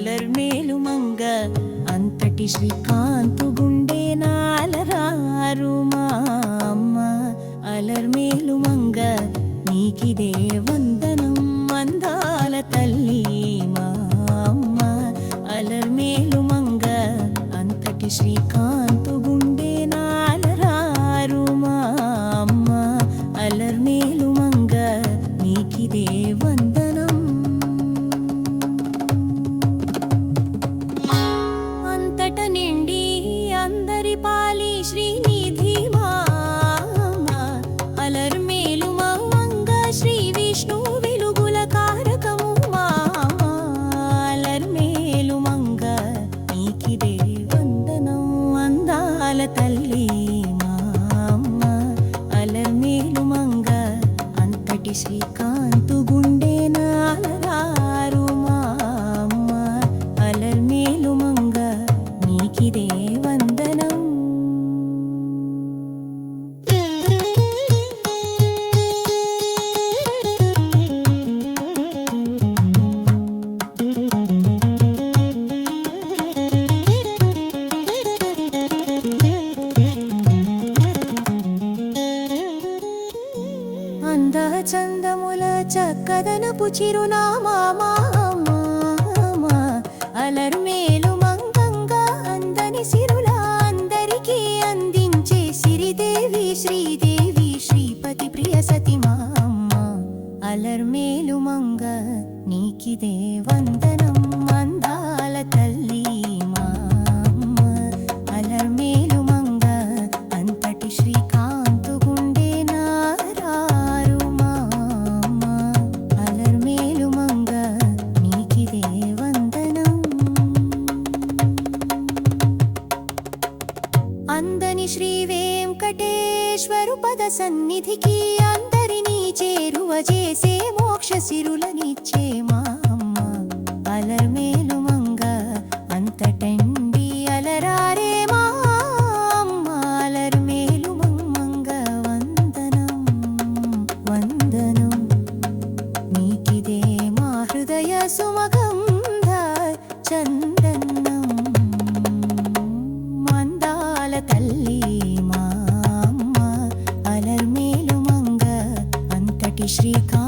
மலர் மேலும் அங்க அந்தட்டி ஸ்ரீகாந்து குண்டே நாலராருமா அம்மா அலர் மேலும் அங்க நீக்கிதே வந்தனம் வந்தால தள்ளி మా అలర్ మేలు మంగ అంతటి శ్రీకాంత్ వందనం అందాల తల్లి మామ అలర్మేలు మంగ అంతటి శ్రీకాంతు అంద చందముల చక్కదనపు చిరునామా మామ అలర్మేలు మంగంగా అందని సిరుల అందరికీ అందించే సిరిదేవి శ్రీదేవి శ్రీపతి ప్రియ సతి మామ్మ అలర్మేలు మంగ నీకిదే వందన. అందని శ్రీ వేంకటేశ్వరు పద సన్నిధికి అందరినీ చేరువ చేసే మోక్ష సిరులనిచ్చే మా మా అమ్మ. అలర్మేలు మంగ వందనం వందనం. నీకిదే మా తల్లి మా అమ్మ అలర్మేలు మంగ అంతటి శ్రీకా